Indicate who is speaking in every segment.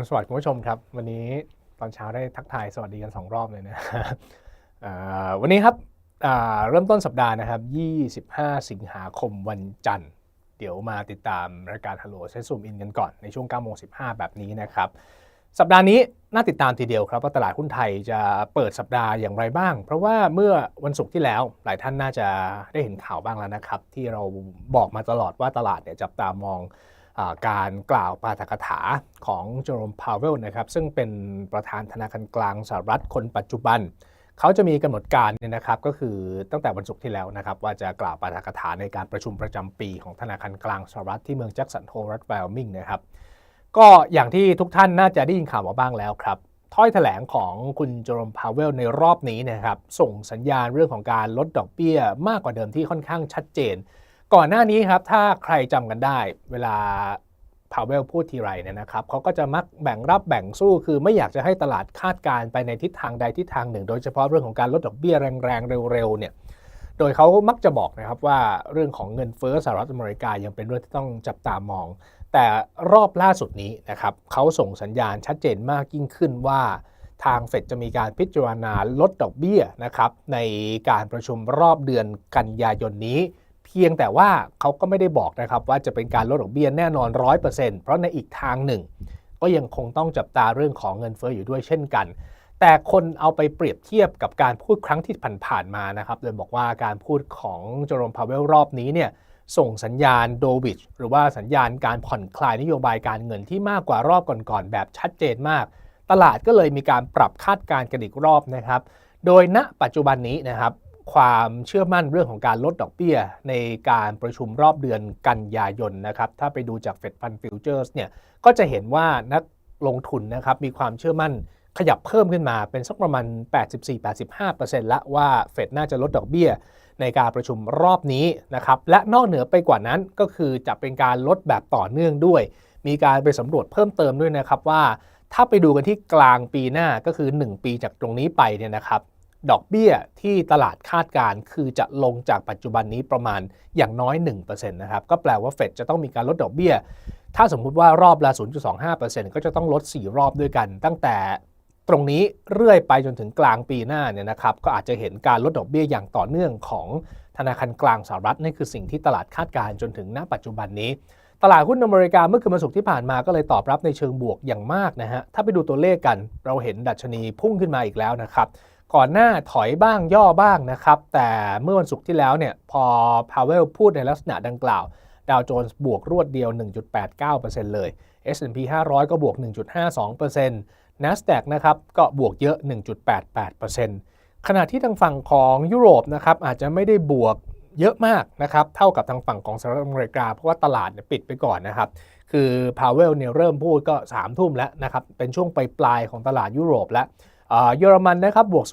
Speaker 1: รุณสวัสดิ์คุณผู้ชมครับ วันนี้ตอนเช้าได้ทักทายสวัสดีกันสองรอบเลยนะวันนี้ครับเริ่มต้นสัปดาห์นะครับ 25 สิงหาคมวันจันทร์ เดี๋ยวมาติดตามรายการ Hello เซซูมอินกันก่อนในช่วง9โมง15 แบบนี้นะครับ สัปดาห์นี้น่าติดตามทีเดียวครับว่าตลาดหุ้นไทยจะเปิดสัปดาห์อย่างไรบ้าง เพราะว่าเมื่อวันศุกร์ที่แล้วหลายท่านน่าจะได้เห็นข่าวบ้างแล้วนะครับ ที่เราบอกมาตลอดว่าตลาดเนี่ยจับตามอง การกล่าวปาฐกถาของโจโรมพาวเวลนะครับซึ่งเป็นประธานธนาคารกลางสหรัฐคนปัจจุบัน เขาจะมีกำหนดการเนี่ยนะครับก็คือตั้งแต่วันศุกร์ที่แล้วนะครับว่าจะกล่าวปาฐกถาในการประชุมประจำปีของธนาคารกลางสหรัฐที่เมืองแจ็คสันโฮรัฐไวโอมิงนะครับก็อย่างที่ทุกท่านน่าจะได้ยินข่าวมาบ้างแล้วครับถ้อยแถลงของคุณโจรมพาวเวลในรอบนี้นะครับส่งสัญญาณเรื่องของการลดดอกเบี้ยมากกว่าเดิมที่ค่อนข้างชัดเจน ก่อนหน้านี้ครับถ้าใครจำกันได้ เวลาพาวเวลพูดทีไรเนี่ยนะครับเขาก็จะมักแบ่งรับแบ่งสู้คือไม่อยากจะให้ตลาดคาดการณ์ไปในทิศทางใดทิศทางหนึ่ง โดยเฉพาะเรื่องของการลดดอกเบี้ยแรงๆเร็วๆเนี่ยโดยเขามักจะบอกนะครับว่าเรื่องของเงินเฟ้อสหรัฐอเมริกายังเป็นเรื่องที่ต้องจับตามอง แต่รอบล่าสุดนี้นะครับเขาส่งสัญญาณชัดเจนมากยิ่งขึ้นว่า ทางเฟดจะมีการพิจารณาลดดอกเบี้ยนะครับในการประชุมรอบเดือนกันยายนนี้ พียงแต่ว่าเขาก็ไม่ได้บอกนะครับว่าจะเป็นการลดดอกเบี้ยแน่นอน 100%เพราะในอีกทางหนึ่ง ก็ยังคงต้องจับตาเรื่องของเงินเฟ้ออยู่ด้วยเช่นกัน แต่คนเอาไปเปรียบเทียบกับการพูดครั้งที่ผ่านๆมานะครับโดยบอกว่าการพูดของโจรมพาเวลรอบนี้เนี่ยส่งสัญญาณโดวิชหรือว่าสัญญาณการผ่อนคลายนโยบายการเงินที่มากกว่ารอบก่อนๆแบบชัดเจนมาก ตลาดก็เลยมีการปรับคาดการณ์กันอีกรอบนะครับ โดยณปัจจุบันนี้นะครับ ความเชื่อมั่นเรื่องของการลดดอกเบี้ย ในการประชุมรอบเดือนกันยายนนะครับ ถ้าไปดูจาก Fed Fund Futures เนี่ย ก็จะเห็นว่านักลงทุนนะครับมีความเชื่อมั่นขยับเพิ่มขึ้นมาเป็นสักประมาณ 84-85%ละว่าเฟดน่าจะลดดอกเบี้ยในการประชุมรอบนี้นะครับ และนอกเหนือไปกว่านั้นก็คือจะเป็นการลดแบบต่อเนื่องด้วย มีการไปสำรวจเพิ่มเติมด้วยนะครับว่า ถ้าไปดูกันที่กลางปีหน้าก็คือ 1 ปีจากตรงนี้ไปเนี่ยนะครับ ดอกเบี้ยที่ตลาดคาดการคือจะลงจากปัจจุบันนี้ประมาณอย่างน้อย 1%นะครับ ก็แปลว่าเฟดจะต้องมีการลดดอกเบี้ย ถ้าสมมุติว่ารอบละ 0.25%ก็จะต้องลด 4 รอบด้วยกัน ตั้งแต่ตรงนี้เรื่อยไปจนถึงกลางปีหน้าเนี่ยนะครับ ก็อาจจะเห็นการลดดอกเบี้ยอย่างต่อเนื่องของธนาคารกลางสหรัฐนี่คือสิ่งที่ตลาดคาดการจนถึงณปัจจุบันนี้ตลาดหุ้นอเมริกาเมื่อคืนวันศุกร์ที่ผ่านมาก็เลยตอบรับในเชิงบวกอย่างมากนะฮะ ถ้าไปดูตัวเลขกันเราเห็นดัชนีพุ่งขึ้นมาอีกแล้วนะครับ ก่อนหน้าถอยบ้างย่อบ้างนะครับ แต่เมื่อวันศุกร์ที่แล้วเนี่ยพอพาวเวลพูดในลักษณะดังกล่าว ดาวโจนส์บวกรวดเดียว 1.89%เลย S&P 500 ก็บวก 1.52% NASDAQ นะครับก็บวกเยอะ 1.88%ขณะที่ทางฝั่งของยุโรปนะครับอาจจะไม่ได้บวกเยอะมากนะครับเท่ากับทางฝั่งของสหรัฐอเมริกา เพราะว่าตลาดเนี่ยปิดไปก่อนนะครับ คือพาวเวลเนี่ยเริ่มพูดก็3ทุ่มแล้วนะครับ เป็นช่วงปลายๆของตลาดยุโรปแล้ว เอ่อเยอรมันนะครับบวก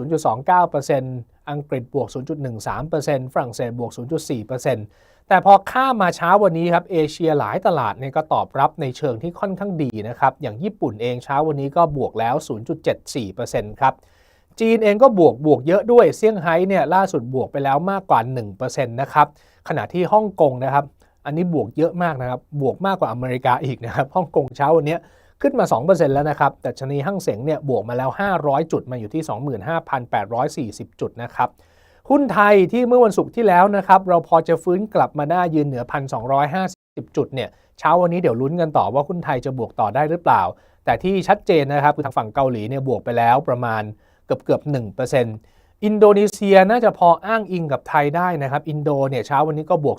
Speaker 1: 0.29%อังกฤษบวก 0.13%ฝรั่งเศสบวก 0.4%แต่พอข้ามมาเช้าวันนี้ครับเอเชียหลายตลาดเนี่ยก็ตอบรับในเชิงที่ค่อนข้างดีนะครับ อย่างญี่ปุ่นเองเช้าวันนี้ก็บวกแล้ว 0.74%ครับจีนเองก็บวกบวกเยอะด้วยเซี่ยงไฮ้เนี่ยล่าสุดบวกไปแล้วมากกว่า 1%นะครับขณะที่ฮ่องกงนะครับ อันนี้บวกเยอะมากนะครับ บวกมากกว่าอเมริกาอีกนะครับฮ่องกงเช้าวันนี้ ขึ้นมา 2%แล้วนะครับแต่ชนีห้างเสงเนี่ยบวกมาแล้ว 500 จุดมาอยู่ที่ 25,840 จุดนะครับหุ้นไทยที่เมื่อวันศุกร์ที่แล้วนะครับเราพอจะฟื้นกลับมาได้ยืนเหนือ 1,250 จุดเนี่ยเช้าวันนี้เดี๋ยวลุ้นกันต่อว่าหุ้นไทยจะบวกต่อได้หรือเปล่า แต่ที่ชัดเจนนะครับคือทางฝั่งเกาหลีเนี่ยบวกไปแล้วประมาณเกือบเกือบ1%อินโดนีเซียน่าจะพออ้างอิงกับไทยได้นะครับ อินโดเนี่ยเช้าวันนี้ก็บวก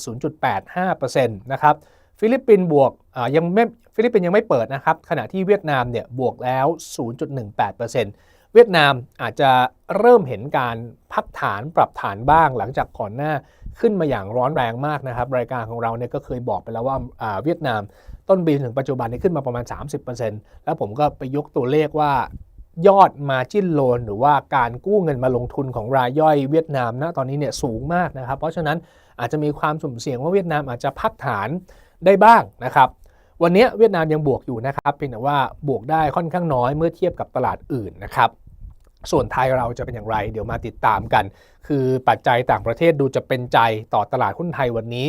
Speaker 1: 0.85%นะครับ ฟิลิปปินส์บวกยังไม่ ฟิลิปปินส์ยังไม่เปิดนะครับ ขณะที่เวียดนามเนี่ยบวกแล้ว 0.18%เวียดนามอาจจะเริ่มเห็นการพักฐานปรับฐานบ้าง หลังจากก่อนหน้าขึ้นมาอย่างร้อนแรงมากนะครับ รายการของเราเนี่ยก็เคยบอกไปแล้วว่าเวียดนามต้นปีถึงปัจจุบันนี้ขึ้นมาประมาณ 30%แล้วผมก็ไปยกตัวเลขว่ายอดมาจิ้นโลนหรือว่าการกู้เงินมาลงทุนของรายย่อยเวียดนามนะตอนนี้เนี่ยสูงมากนะครับ เพราะฉะนั้นอาจจะมีความสุ่มเสี่ยงว่าเวียดนามอาจจะพักฐานได้บ้างนะครับ วันนี้เวียดนามยังบวกอยู่นะครับเพียงแต่ว่าบวกได้ค่อนข้างน้อยเมื่อเทียบกับตลาดอื่นนะครับส่วนไทยเราจะเป็นอย่างไร เดี๋ยวมาติดตามกัน คือปัจจัยต่างประเทศดูจะเป็นใจต่อตลาดหุ้นไทยวันนี้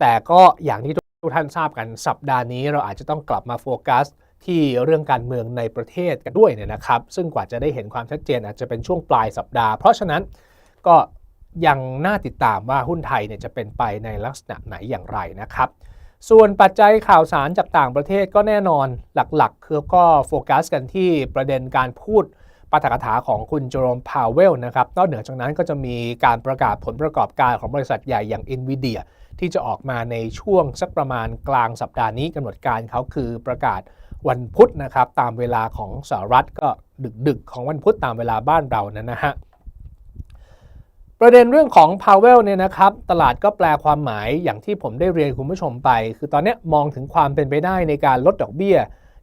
Speaker 1: แต่ก็อย่างที่ทุกท่านทราบกันสัปดาห์นี้เราอาจจะต้องกลับมาโฟกัสที่เรื่องการเมืองในประเทศกันด้วยเนี่ยนะครับ ซึ่งกว่าจะได้เห็นความชัดเจนอาจจะเป็นช่วงปลายสัปดาห์ เพราะฉะนั้นก็ยังน่าติดตามว่าหุ้นไทยเนี่ยจะเป็นไปในลักษณะไหนอย่างไรนะครับ ส่วนปัจจัยข่าวสารจากต่างประเทศก็แน่นอนหลักๆ คือก็โฟกัสกันที่ประเด็นการพูดปาฐกถาของคุณโจรมพาวเวลนะครับ นอกเหนือจากนั้นก็จะมีการประกาศผลประกอบการของบริษัทใหญ่อย่าง NVIDIA ที่จะออกมาในช่วงสักประมาณกลางสัปดาห์นี้กำหนดการเขาคือประกาศวันพุธนะครับ ตามเวลาของสหรัฐก็ดึกๆ ของวันพุธตามเวลาบ้านเรานั่นนะฮะ ประเด็นเรื่องของ Powell เนี่ยนะครับตลาดก็แปลความหมายอย่างที่ผมได้เรียนคุณผู้ชมไป คือตอนนี้มองถึงความเป็นไปได้ในการลดดอกเบี้ย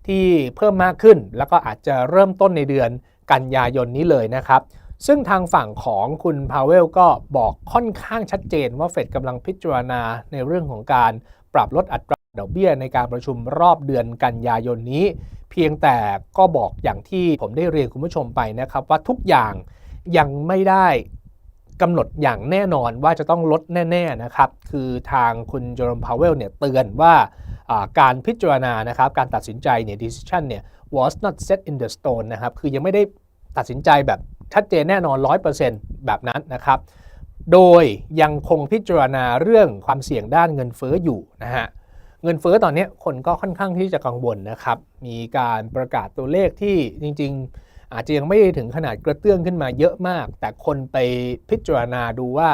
Speaker 1: ที่เพิ่มมากขึ้น แล้วก็อาจจะเริ่มต้นในเดือนกันยายนนี้เลยนะครับ ซึ่งทางฝั่งของคุณพาวเวลก็บอกค่อนข้างชัดเจนว่าเฟดกำลังพิจารณาในเรื่องของการปรับลดอัตราดอกเบี้ยในการประชุมรอบเดือนกันยายนนี้ เพียงแต่ก็บอกอย่างที่ผมได้เรียนคุณผู้ชมไปนะครับว่าทุกอย่างยังไม่ได้ กำหนดอย่างแน่นอนว่าจะต้องลดแน่ๆนะครับ คือทางคุณโจรมพาวเวลเนี่ยเตือนว่าการพิจารณานะครับการตัดสินใจเนี่ย decision เนี่ย was not set in the stone นะครับ คือยังไม่ได้ตัดสินใจแบบชัดเจนแน่นอน 100%แบบนั้นนะครับ โดยยังคงพิจารณาเรื่องความเสี่ยงด้านเงินเฟ้ออยู่นะฮะเงินเฟ้อตอนนี้คนก็ค่อนข้างที่จะกังวลนะครับ มีการประกาศตัวเลขที่จริง ๆ อาจจะยังไม่ถึงขนาดกระเตื้องขึ้นมาเยอะมาก แต่คนไปพิจารณาดูว่า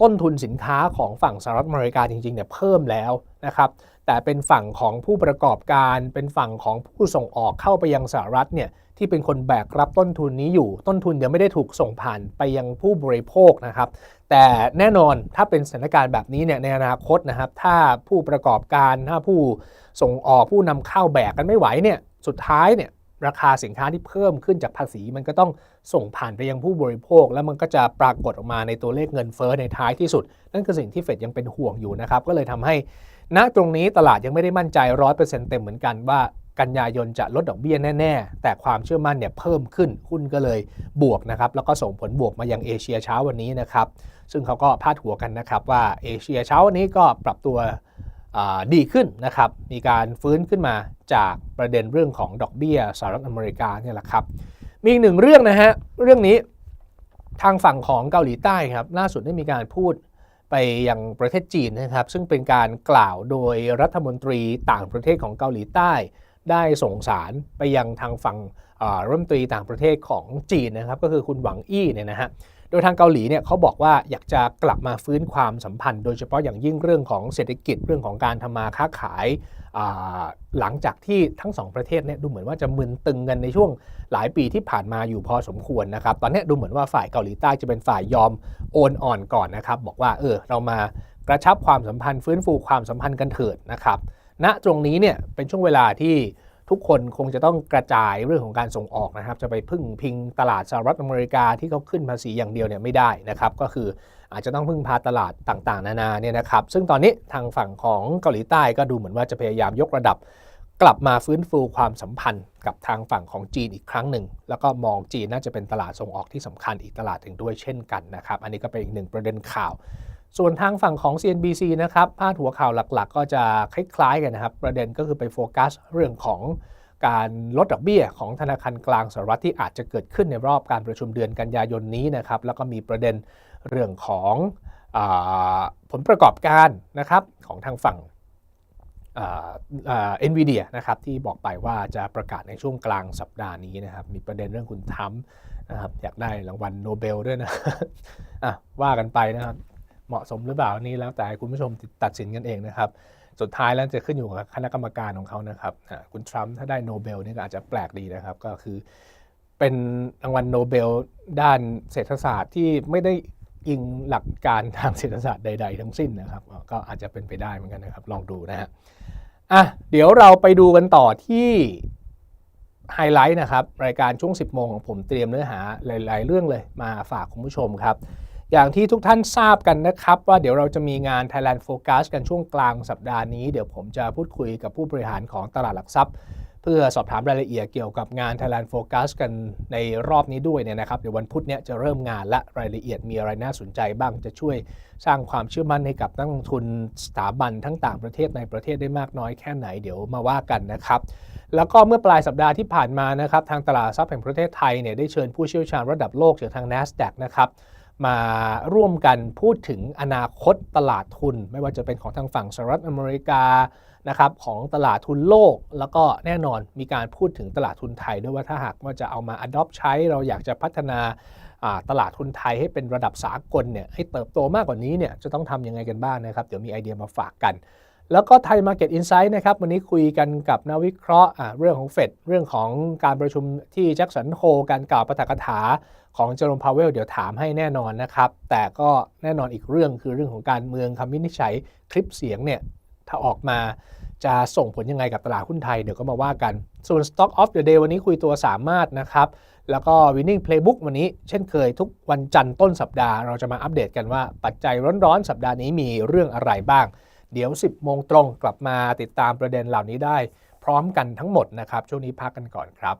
Speaker 1: ต้นทุนสินค้าของฝั่งสหรัฐอเมริกาจริงๆเนี่ยเพิ่มแล้วนะครับแต่เป็นฝั่งของผู้ประกอบการเป็นฝั่งของผู้ส่งออกเข้าไปยังสหรัฐเนี่ยที่เป็นคนแบกรับต้นทุนนี้อยู่ ต้นทุนยังไม่ได้ถูกส่งผ่านไปยังผู้บริโภคนะครับ แต่แน่นอนถ้าเป็นสถานการณ์แบบนี้เนี่ยในอนาคตนะครับ ถ้าผู้ประกอบการถ้าผู้ส่งออกผู้นำเข้าแบกกันไม่ไหวเนี่ยสุดท้ายเนี่ย ราคาสินค้าที่เพิ่มขึ้นจากภาษี มันก็ต้องส่งผ่านไปยังผู้บริโภค แล้วมันก็จะปรากฏออกมาในตัวเลขเงินเฟ้อในท้ายที่สุด นั่นคือสิ่งที่เฟดยังเป็นห่วงอยู่นะครับ ก็เลยทำให้ณตรงนี้ตลาดยังไม่ได้มั่นใจ100%เต็มเหมือนกันว่ากันยายนจะลดดอกเบี้ยแน่ ๆ แต่ความเชื่อมั่นเนี่ยเพิ่มขึ้นหุ้นก็เลยบวกนะครับ แล้วก็ส่งผลบวกมายังเอเชียเช้าวันนี้นะครับ ซึ่งเขาก็พาดหัวกันนะครับว่าเอเชียเช้าวันนี้ก็ปรับตัว ดีขึ้นนะครับ มีการฟื้นขึ้นมาจากประเด็นเรื่องของดอกเบี้ยสหรัฐอเมริกาเนี่ยแหละครับ มีอีกหนึ่งเรื่องนะฮะ เรื่องนี้ทางฝั่งของเกาหลีใต้ครับ ล่าสุดได้มีการพูดไปยังประเทศจีนนะครับ ซึ่งเป็นการกล่าวโดยรัฐมนตรีต่างประเทศของเกาหลีใต้ ได้ส่งสารไปยังทางฝั่งรัฐมนตรีต่างประเทศของจีนนะครับ ก็คือคุณหวังอี้เนี่ยนะฮะ ดยทางเกาหลีเนี่ยเขาบอกว่าอยากจะกลับมาฟื้นความสัมพันธ์ โดยเฉพาะอย่างยิ่งเรื่องของเศรษฐกิจเรื่องของการทำมาค้าขาย หลังจากที่ทั้งสองประเทศเนี่ยดูเหมือนว่าจะมึนตึงกันในช่วงหลายปีที่ผ่านมาอยู่พอสมควรนะครับ ตอนนี้ดูเหมือนว่าฝ่ายเกาหลีใต้จะเป็นฝ่ายยอมโอนอ่อนก่อนนะครับ บอกว่าเออเรามากระชับความสัมพันธ์ ฟื้นฟูความสัมพันธ์กันเถิดนะครับณตรงนี้เนี่ยเป็นช่วงเวลาที่ ทุกคนคงจะต้องกระจายเรื่องของการส่งออกนะครับ จะไปพึ่งพิงตลาดสหรัฐอเมริกาที่เขาขึ้นภาษีอย่างเดียวเนี่ยไม่ได้นะครับ ก็คืออาจจะต้องพึ่งพาตลาดต่างๆ นานาเนี่ยนะครับ ซึ่งตอนนี้ทางฝั่งของเกาหลีใต้ก็ดูเหมือนว่าจะพยายามยกระดับ กลับมาฟื้นฟูความสัมพันธ์กับทางฝั่งของจีนอีกครั้งหนึ่ง แล้วก็มองจีนน่าจะเป็นตลาดส่งออกที่สำคัญอีกตลาดหนึ่งด้วยเช่นกันนะครับ อันนี้ก็เป็นอีกหนึ่งประเด็นข่าว ส่วนทางฝั่งของ CNBC นะครับพาดหัวข่าวหลักๆ ก็จะคล้ายๆกันนะครับ ประเด็นก็คือไปโฟกัสเรื่องของการลดดอกเบี้ยของธนาคารกลางสหรัฐที่อาจจะเกิดขึ้นในรอบการประชุมเดือนกันยายนนี้นะครับ แล้วก็มีประเด็นเรื่องของอผลประกอบการนะครับของทางฝั่งเอ็นวีเดียนะครับที่บอกไปว่าจะประกาศในช่วงกลางสัปดาห์นี้นะครับ มีประเด็นเรื่องคุณทัมนะครับอยากได้รางวัลโนเบลด้วยนะะว่ากันไปนะครับ เหมาะสมหรือเปล่านี่แล้วแต่คุณผู้ชมตัดสินกันเองนะครับ สุดท้ายแล้วจะขึ้นอยู่กับคณะกรรมการของเขานะครับคุณทรัมป์ถ้าได้โนเบลนี่ก็อาจจะแปลกดีนะครับ ก็คือ เป็นรางวัลโนเบลด้านเศรษฐศาสตร์ที่ไม่ได้อิงหลักการทางเศรษฐศาสตร์ใด ๆ ทั้งสิ้นนะครับ ก็อาจจะเป็นไปได้เหมือนกันนะครับ ลองดูนะฮะอะเดี๋ยวเราไปดูกันต่อที่ไฮไลท์นะครับ รายการช่วง 10 โมงของผมเตรียมเนื้อหาหลาย ๆ เรื่องเลยมาฝากคุณผู้ชมครับ อย่างที่ทุกท่านทราบกันนะครับ ว่าเดี๋ยวเราจะมีงาน Thailand Focus กันช่วงกลางสัปดาห์นี้ เดี๋ยวผมจะพูดคุยกับผู้บริหารของตลาดหลักทรัพย์ เพื่อสอบถามรายละเอียดเกี่ยวกับงาน Thailand Focus กันในรอบนี้ด้วยเนี่ยนะครับเดี๋ยววันพุธเนี้ยจะเริ่มงานและรายละเอียดมีอะไรน่าสนใจบ้างจะช่วยสร้างความเชื่อมั่นให้กับนักลงทุนสถาบันทั้งต่างประเทศในประเทศได้มากน้อยแค่ไหนเดี๋ยวมาว่ากันนะครับแล้วก็เมื่อปลายสัปดาห์ที่ผ่านมานะครับทางตลาดทรัพย์แห่งประเทศไทยเนี่ยได้เชิญผู้เชี่ยวชาญระดับโลกจากทาง NASDAQ นะครับ มาร่วมกันพูดถึงอนาคตตลาดทุน ไม่ว่าจะเป็นของทางฝั่งสหรัฐอเมริกานะครับของตลาดทุนโลก แล้วก็แน่นอนมีการพูดถึงตลาดทุนไทย ด้วยว่าถ้าหากว่าจะเอามา adopt ใช้เราอยากจะพัฒนาอ่าตลาดทุนไทยให้เป็นระดับสากลเนี่ยให้เติบโตมากกว่านี้เนี่ยจะต้องทำยังไงกันบ้างนะครับ เดี๋ยวมีไอเดียมาฝากกัน แล้วก็ไทย Market Insight นะครับ วันนี้คุยกันกับนักวิเคราะห์เรื่องของเฟดเรื่องของการประชุมที่แจ็คสันโฮการกล่าวปาฐกถาของเจอร์มพาวเวลเดี๋ยวถามให้แน่นอนนะครับ แต่ก็แน่นอนอีกเรื่องคือเรื่องของการเมืองคำวินิจฉัยคลิปเสียงเนี่ย ถ้าออกมาจะส่งผลยังไงกับตลาดหุ้นไทย เดี๋ยวก็มาว่ากัน ส่วน Stock of the Day วันนี้คุยตัวสามารถนะครับ แล้วก็ Winning Playbook วันนี้เช่นเคยทุกวันจันทร์ต้นสัปดาห์ เราจะมาอัปเดตกันว่าปัจจัยร้อนๆสัปดาห์นี้มีเรื่องอะไรบ้าง เดี๋ยว 10 โมงตรงกลับมาติดตามประเด็นเหล่านี้ได้ พร้อมกันทั้งหมดนะครับ ช่วงนี้พักกันก่อนครับ